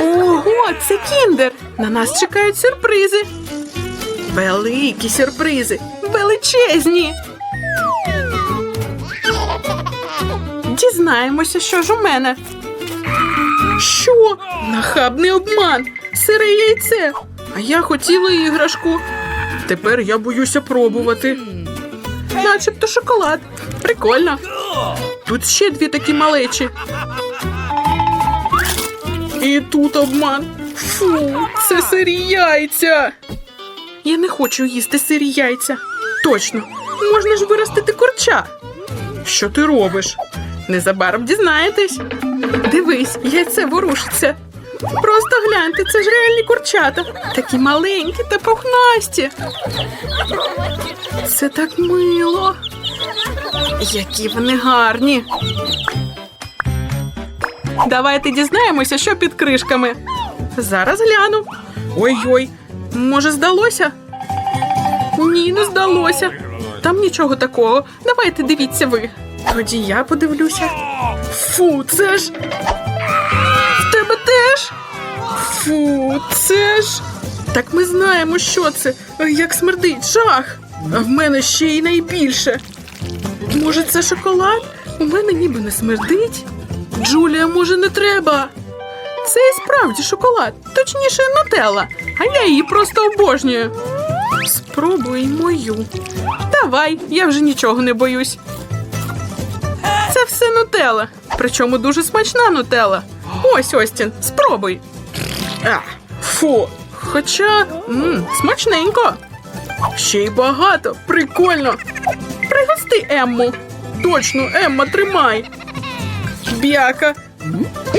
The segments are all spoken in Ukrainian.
Ого, це кіндер! На нас чекають сюрпризи. Великі сюрпризи, величезні. Дізнаємося, що ж у мене. Що? Нахабний обман, сире яйце. А я хотіла іграшку. Тепер я боюся пробувати. Начебто шоколад. Прикольно. Тут ще дві такі малечі. І тут обман. Фу, це сирі яйця. Я не хочу їсти сирі яйця. Точно, можна ж виростити курча. Що ти робиш? Незабаром дізнаєтесь. Дивись, яйце ворушиться. Просто гляньте, це ж реальні курчата. Такі маленькі та пухнасті. Це так мило. Які вони гарні. Давайте дізнаємося, що під кришками. Зараз гляну. Ой-ой, може, здалося? Ні, не здалося. Там нічого такого. Давайте дивіться ви. Тоді я подивлюся. Фу, це ж. В тебе теж? Фу, це ж. Так ми знаємо, що це. Як смердить, жах. А в мене ще й найбільше. Може, це шоколад? У мене ніби не смердить. Джулія, може, не треба. Це і справді шоколад, точніше, нутелла, а я її просто обожнюю. Спробуй мою. Давай, я вже нічого не боюсь. Це все нутелла, причому дуже смачна нутелла. Ось Остін, спробуй. А, фу. Хоча м, смачненько. Ще й багато, прикольно. Пригости Емму. Точно, Емма, тримай. Бяка.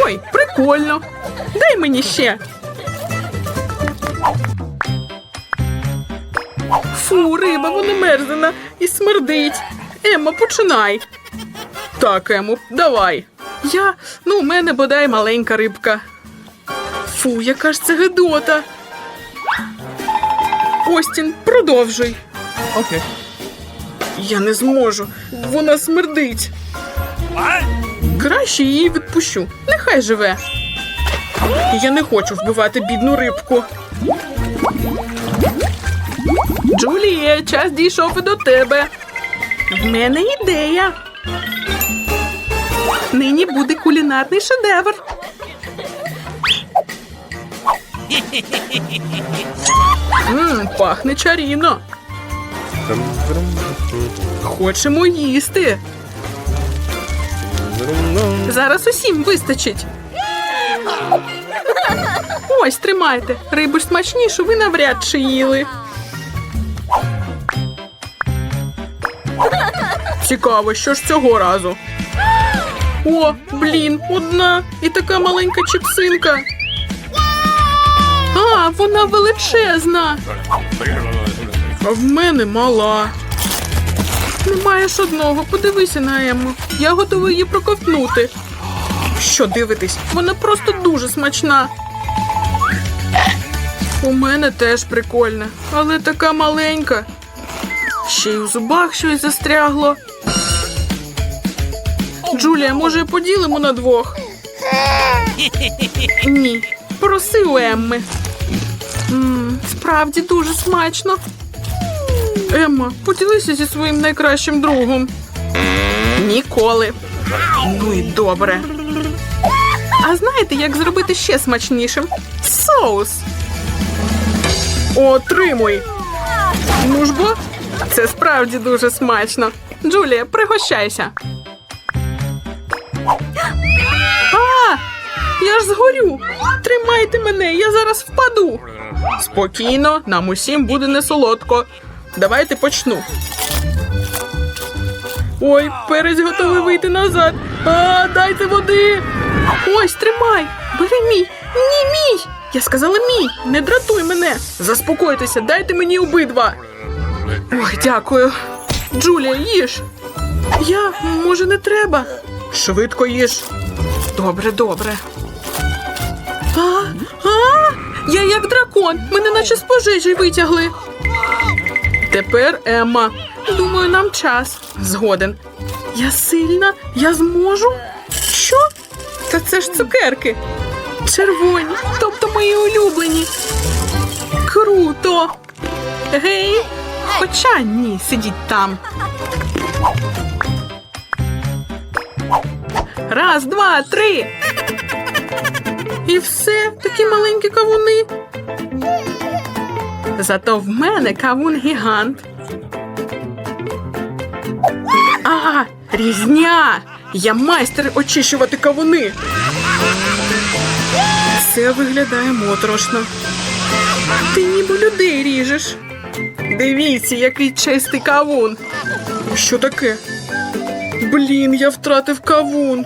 Ой, прикольно. Дай мені ще. Фу, риба, вона мерзена і смердить. Емма, починай. Так, Ему, давай. Я, ну, у мене бодай маленька рибка. Фу, яка ж це гидота. Остін, продовжуй. Okay. Я не зможу. Вона смердить. Краще її відпущу. Нехай живе. Я не хочу вбивати бідну рибку. Джулія, час дійшов і до тебе. В мене ідея. Нині буде кулінарний шедевр. Мм, пахне чарівно. Хочемо їсти. Зараз усім вистачить. Ось тримайте. Рибу ж смачнішу ви навряд чи їли. Цікаво, що ж цього разу. О, блін, одна і така маленька чіпсинка. А, вона величезна. А в мене мала. Не маєш одного, подивися на Емму. Я готова її проковтнути. Що дивитись? Вона просто дуже смачна. У мене теж прикольна, але така маленька. Ще й у зубах щось застрягло. Джулія, може, поділимо на двох? Ні. Проси у Емми. М, справді дуже смачно. Емма, поділися зі своїм найкращим другом. Ніколи. Ну і добре. А знаєте, як зробити ще смачнішим? Соус. Отримуй. Ну ж бо, це справді дуже смачно. Джулія, пригощайся. А! Я ж згорю. Тримайте мене, я зараз впаду. Спокійно, нам усім буде не солодко. Давайте почну. Ой, перець готовий вийти назад. А, дайте води. Ось, тримай. Бери мій. Ні, мій. Я сказала мій. Не дратуй мене. Заспокойтеся, дайте мені обидва. Ой, дякую. Джулія, їж. Я, може, не треба. Швидко їж. Добре, добре. А, а, я як дракон. Мене наче з пожежі витягли. Тепер Емма. Думаю, нам час. Згоден. Я сильна, я зможу. Що? Та це ж цукерки. Червоні, тобто мої улюблені. Круто! Гей! Хоча ні, сидіть там. Раз, два, три. І все, такі маленькі кавуни. Зато в мене кавун гігант. А, різня! Я майстер очищувати кавуни. Це виглядає моторошно. Ти ніби людей ріжеш. Дивіться, який чистий кавун. Що таке? Блін, я втратив кавун.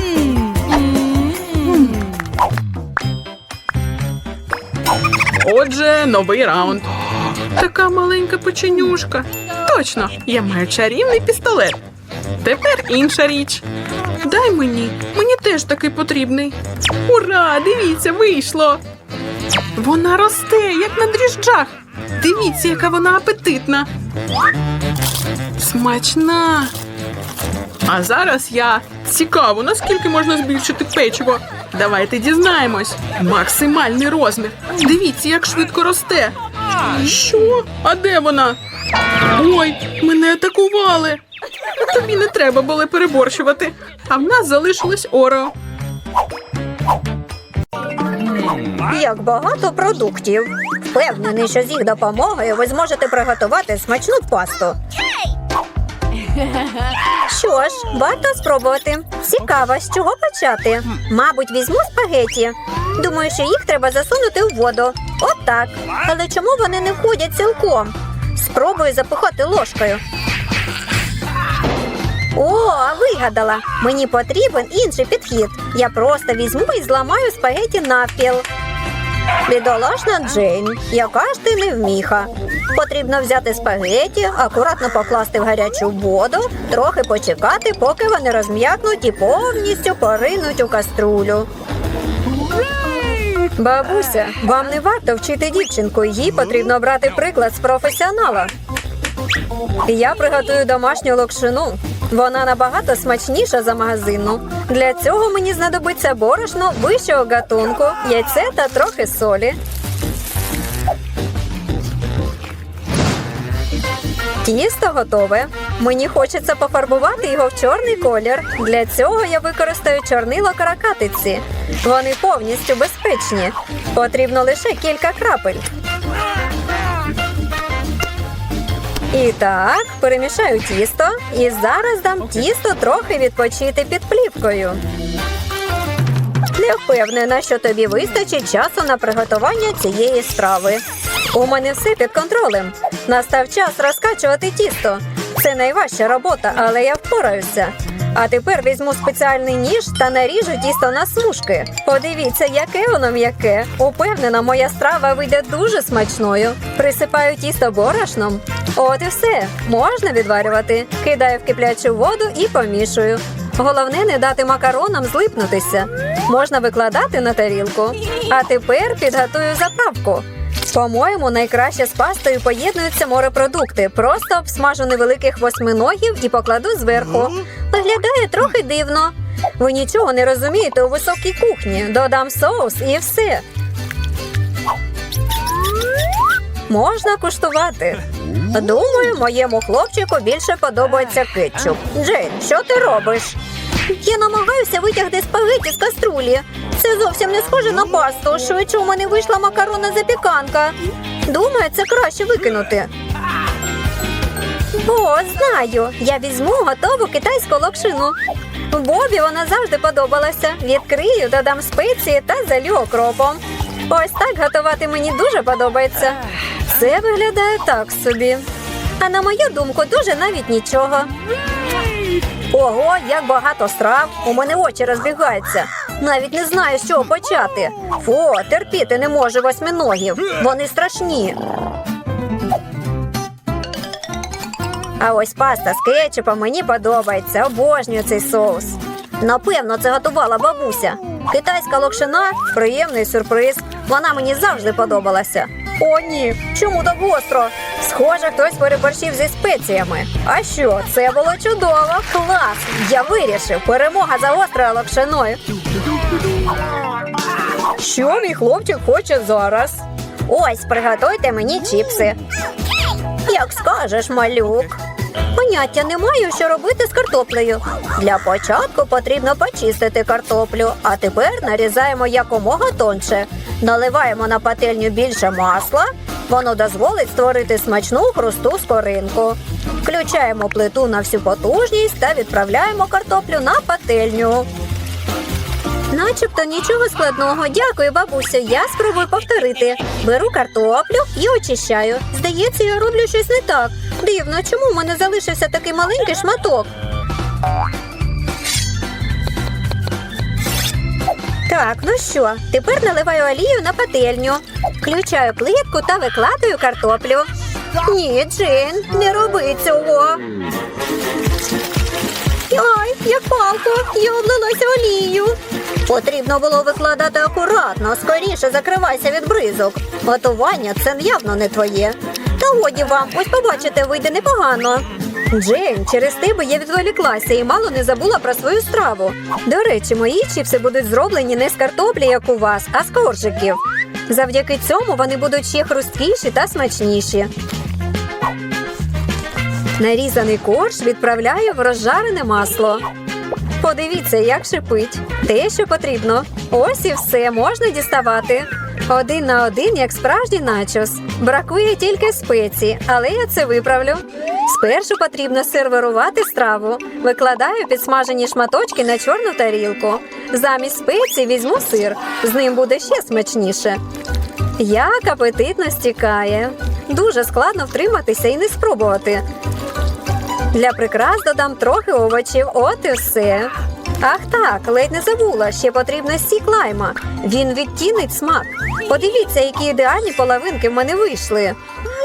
Отже, новий раунд. Така маленька печенюшка. Точно, я маю чарівний пістолет. Тепер інша річ. Дай мені, мені теж такий потрібний. Ура! Дивіться, вийшло. Вона росте, як на дріжджах. Дивіться, яка вона апетитна. Смачна. А зараз я цікаво, наскільки можна збільшити печиво. Давайте дізнаємось. Максимальний розмір. Дивіться, як швидко росте. Що? А де вона? Ой, мене атакували. Тобі не треба було переборщувати. А в нас залишилось оро. Як багато продуктів. Впевнений, що з їх допомогою ви зможете приготувати смачну пасту. Що ж, варто спробувати. Цікаво, з чого почати. Мабуть, візьму спагеті. Думаю, що їх треба засунути у воду. Отак. Але чому вони не входять цілком? Спробую запихати ложкою. О, вигадала! Мені потрібен інший підхід. Я просто візьму і зламаю спагеті навпіл. Бідолашна Джейн, яка ж ти невміха. Потрібно взяти спагеті, акуратно покласти в гарячу воду, трохи почекати, поки вони розм'якнуть і повністю поринуть у каструлю. Бабуся, вам не варто вчити дівчинку, їй потрібно брати приклад з професіонала. Я приготую домашню локшину. Вона набагато смачніша за магазинну. Для цього мені знадобиться борошно вищого гатунку, яйце та трохи солі. Тісто готове. Мені хочеться пофарбувати його в чорний колір. Для цього я використаю чорнило каракатиці. Вони повністю безпечні. Потрібно лише кілька крапель. І так, перемішаю тісто і зараз дам тісто трохи відпочити під плівкою. Не впевнена, що тобі вистачить часу на приготування цієї страви. У мене все під контролем. Настав час розкачувати тісто. Це найважча робота, але я впораюся. А тепер візьму спеціальний ніж та наріжу тісто на смужки. Подивіться, яке воно м'яке. Упевнена, моя страва вийде дуже смачною. Присипаю тісто борошном. От і все. Можна відварювати. Кидаю в киплячу воду і помішую. Головне не дати макаронам злипнутися. Можна викладати на тарілку. А тепер підготую заправку. По-моєму, найкраще з пастою поєднуються морепродукти. Просто обсмажу невеликих восьминогів і покладу зверху. Виглядає трохи дивно. Ви нічого не розумієте у високій кухні. Додам соус і все. Можна куштувати. Думаю, моєму хлопчику більше подобається кетчуп. Джейн, що ти робиш? Я намагаюся витягти спагеті з каструлі. Це зовсім не схоже на пасту. Швидше у мене вийшла макаронна запіканка. Думаю, це краще викинути. О, знаю. Я візьму готову китайську локшину. Бобі вона завжди подобалася. Відкрию, додам спеції та залю окропом. Ось так готувати мені дуже подобається. Це виглядає так собі. А на мою думку, дуже навіть нічого. Ого, як багато страв. У мене очі розбігаються. Навіть не знаю, з чого почати. Фу, терпіти не можу восьминогів. Вони страшні. А ось паста з кетчупом мені подобається. Обожнюю цей соус. Напевно, це готувала бабуся. Китайська локшина приємний сюрприз. Вона мені завжди подобалася. О, ні, чому так гостро? Схоже, хтось переборщив зі спеціями. А що, це було чудово. Клас! Я вирішив. Перемога за гострою локшиною. Що мій хлопчик хоче зараз? Ось, приготуйте мені чіпси. Як скажеш, малюк. Поняття не маю, що робити з картоплею. Для початку потрібно почистити картоплю, а тепер нарізаємо якомога тонше. Наливаємо на пательню більше масла. Воно дозволить створити смачну хрусту скоринку. Включаємо плиту на всю потужність та відправляємо картоплю на пательню. Начебто нічого складного. Дякую, бабусю. Я спробую повторити. Беру картоплю і очищаю. Здається, я роблю щось не так. Дивно, чому в мене залишився такий маленький шматок? Так, ну що, тепер наливаю олію на пательню. Включаю плитку та викладаю картоплю. Ні, Джейн, не роби цього. Ай, як палко, я облилася олією. Потрібно було викладати акуратно, скоріше закривайся від бризок. Готування це явно не твоє. Та годі вам, ось побачите, вийде непогано. Джейн, через тебе я відволіклася і мало не забула про свою страву. До речі, мої чіпси будуть зроблені не з картоплі, як у вас, а з коржиків. Завдяки цьому вони будуть ще хрусткіші та смачніші. Нарізаний корж відправляю в розжарене масло. Подивіться, як шипить. Те, що потрібно. Ось і все можна діставати. Один на один, як справжній начос. Бракує тільки спеції, але я це виправлю. Спершу потрібно сервірувати страву. Викладаю підсмажені шматочки на чорну тарілку. Замість спецій візьму сир. З ним буде ще смачніше. Як апетитно стікає. Дуже складно втриматися і не спробувати. Для прикрас додам трохи овочів, от і все. Ах так, ледь не забула, ще потрібно сік лайма. Він відтінить смак. Подивіться, які ідеальні половинки в мене вийшли.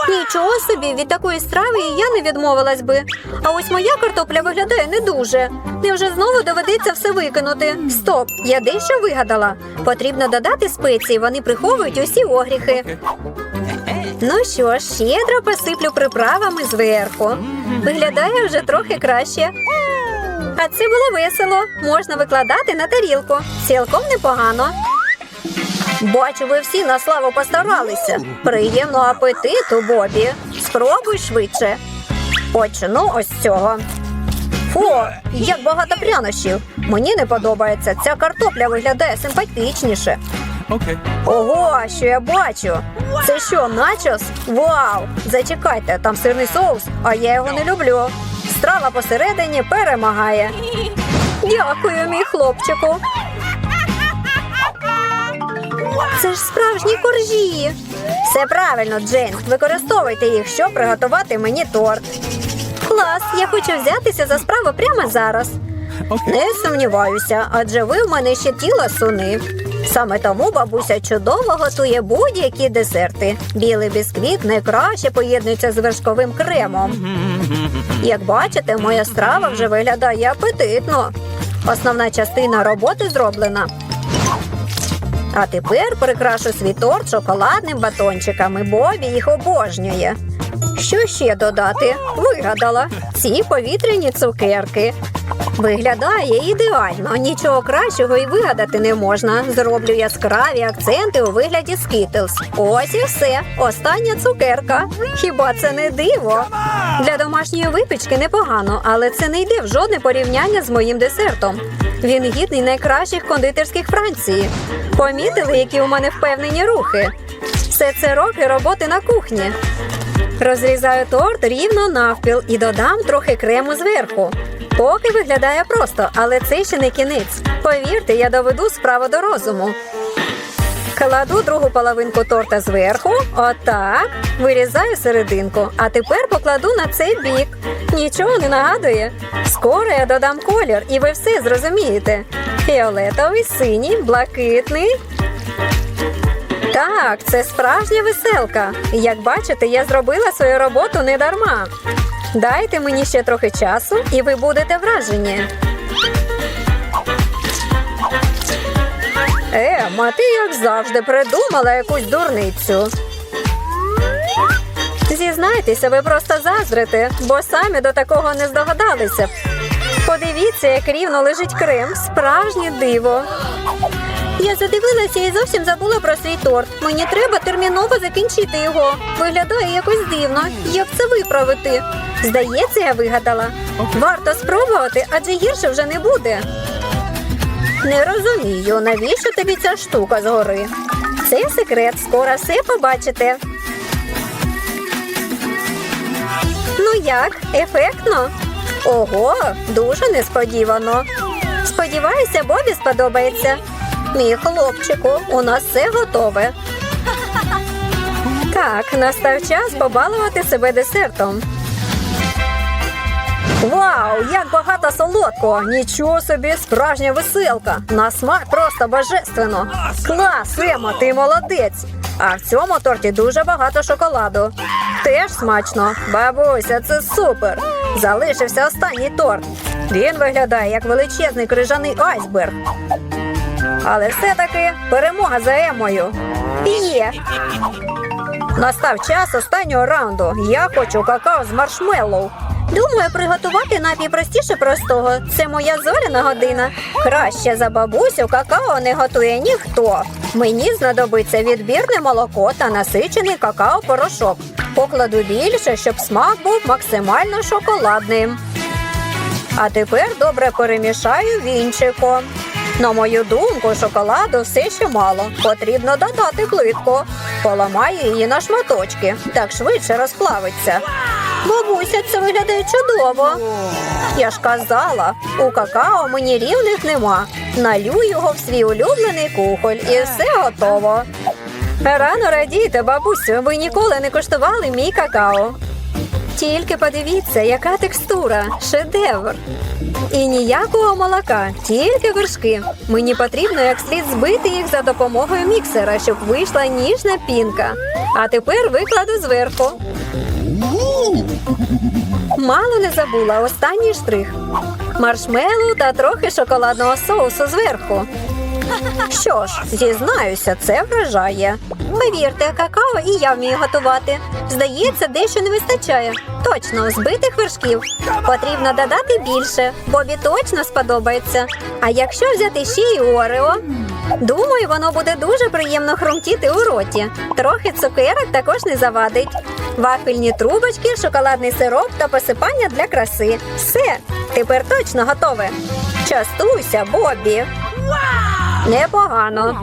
Нічого собі, від такої страви і я не відмовилась би. А ось моя картопля виглядає не дуже. Невже знову доведеться все викинути? Стоп, я дещо вигадала. Потрібно додати спеції, вони приховують усі огріхи. Ну що ж, щедро посиплю приправами зверху. Виглядає вже трохи краще. А це було весело. Можна викладати на тарілку. Цілком непогано. Бачу, ви всі на славу постаралися. Приємного апетиту, Бобі. Спробуй швидше. Почну ось цього. Фу, як багато прянощів. Мені не подобається. Ця картопля виглядає симпатичніше. Okay. Ого, що я бачу? Це що, начос? Вау! Зачекайте, там сирний соус, а я його не люблю. Страва посередині перемагає. Дякую, мій хлопчику. Це ж справжні коржі. Все правильно, Джейн. Використовуйте їх, щоб приготувати мені торт. Клас, я хочу взятися за справу прямо зараз. Не сумніваюся, адже ви в мене ще тіла суни. Саме тому бабуся чудово готує будь-які десерти. Білий бісквіт найкраще поєднується з вершковим кремом. Як бачите, моя страва вже виглядає апетитно. Основна частина роботи зроблена. А тепер прикрашу свій торт шоколадним батончиками. Бобі їх обожнює. Що ще додати? Вигадала ці повітряні цукерки. Виглядає ідеально, нічого кращого і вигадати не можна. Зроблю яскраві акценти у вигляді скітлс. Ось і все. Остання цукерка. Хіба це не диво? Для домашньої випічки непогано, але це не йде в жодне порівняння з моїм десертом. Він гідний найкращих кондитерських Франції. Помітили, які у мене впевнені рухи. Все це роки роботи на кухні. Розрізаю торт рівно навпіл і додам трохи крему зверху. Поки виглядає просто, але це ще не кінець. Повірте, я доведу справу до розуму. Кладу другу половинку торта зверху, отак. Вирізаю серединку, а тепер покладу на цей бік. Нічого не нагадує. Скоро я додам колір, і ви все зрозумієте. Фіолетовий, синій, блакитний. Так, це справжня веселка. Як бачите, я зробила свою роботу не дарма. Дайте мені ще трохи часу, і ви будете вражені. Ема, ти як завжди придумала якусь дурницю. Зізнайтеся, ви просто заздрите, бо самі до такого не здогадалися. Подивіться, як рівно лежить крем, справжнє диво. Я задивилася і зовсім забула про свій торт. Мені треба терміново закінчити його. Виглядає якось дивно. Як це виправити? Здається, я вигадала. Варто спробувати, адже гірше вже не буде. Не розумію, навіщо тобі ця штука згори? Це секрет, скоро все побачите. Ну як, ефектно? Ого, дуже несподівано. Сподіваюся, Бобі сподобається. Мій хлопчику, у нас все готове. Так, настав час побалувати себе десертом. Вау, як багато солодкого! Нічого собі, справжня веселка. На смак просто божественно. Клас, Емо, ти молодець. А в цьому торті дуже багато шоколаду. Теж смачно. Бабуся, це супер. Залишився останній торт. Він виглядає як величезний крижаний айсберг. Але все-таки перемога за Емою. Є. Настав час останнього раунду. Я хочу какао з маршмеллоу. Думаю, приготувати напій простіше простого. Це моя зоряна година. Краще за бабусю какао не готує ніхто. Мені знадобиться відбірне молоко та насичений какао-порошок. Покладу більше, щоб смак був максимально шоколадним. А тепер добре перемішаю вінчиком. На мою думку, шоколаду все ще мало. Потрібно додати плитку. Поламаю її на шматочки, так швидше розплавиться. Бабуся, це виглядає чудово. Я ж казала, у какао мені рівних нема. Налю його в свій улюблений кухоль і все готово. Рано радійте, бабусю, ви ніколи не коштували мій какао. Тільки подивіться, яка текстура, шедевр. І ніякого молока, тільки вершки. Мені потрібно як слід збити їх за допомогою міксера, щоб вийшла ніжна пінка. А тепер викладу зверху. Мало не забула останній штрих. Маршмеллоу та трохи шоколадного соусу зверху. Що ж, зізнаюся, це вражає. Повірте, какао і я вмію готувати. Здається, дещо не вистачає. Точно, збитих вершків. Потрібно додати більше, Бобі точно сподобається. А якщо взяти ще й Орео, думаю, воно буде дуже приємно хрумтіти у роті. Трохи цукерок також не завадить. Вафельні трубочки, шоколадний сироп та посипання для краси. Все, тепер точно готове. Частуйся, Бобі. Непогано.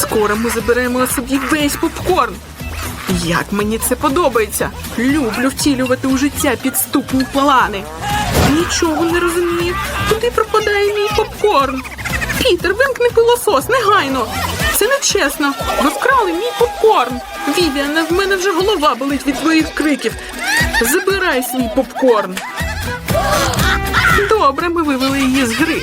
Скоро ми заберемо собі весь попкорн. Як мені це подобається. Люблю втілювати у життя підступні плани. Нічого не розумію. Куди пропадає мій попкорн? Пітер, вимкни пилосос, негайно. Це не чесно. Ви вкрали мій попкорн. Вівіане, в мене вже голова болить від твоїх криків. Забирай свій попкорн. Добре, ми вивели її з гри.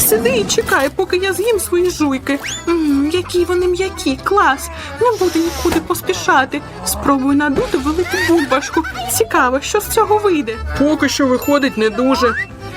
Сиди і чекай, поки я з'їм свої жуйки. Мм, які вони м'які, клас. Не буду нікуди поспішати. Спробую надути велику бульбашку. Цікаво, що з цього вийде. Поки що виходить не дуже.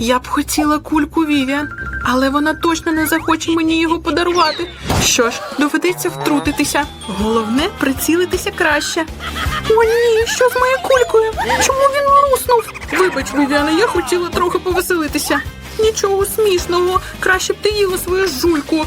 Я б хотіла кульку Вівіан, але вона точно не захоче мені його подарувати. Що ж, доведеться втрутитися. Головне прицілитися краще. О, ні, що з моєю кулькою? Чому він луснув? Вибач, Вівіана, я хотіла трохи повеселитися. Нічого смішного, краще б ти їла свою жуйку.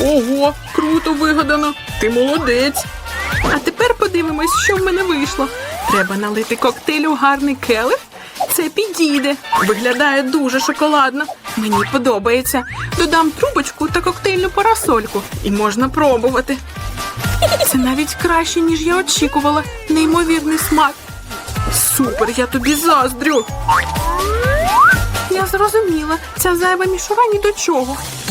Ого, круто вигадано. Ти молодець. А тепер подивимось, що в мене вийшло. Треба налити коктейль у гарний келих. Це підійде. Виглядає дуже шоколадно. Мені подобається. Додам трубочку та коктейльну парасольку, і можна пробувати. Це навіть краще, ніж я очікувала. Неймовірний смак. Супер, я тобі заздрю. Я зрозуміла, ця зайва мішура ні до чого.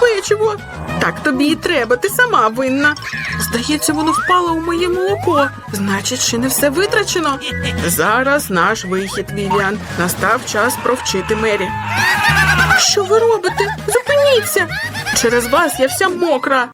печиво. Так тобі і треба, ти сама винна. Здається, воно впало у моє молоко. Значить, ще не все витрачено. Зараз наш вихід, Вівіан. Настав час провчити Мері. Що ви робите? Зупиніться! Через вас я вся мокра.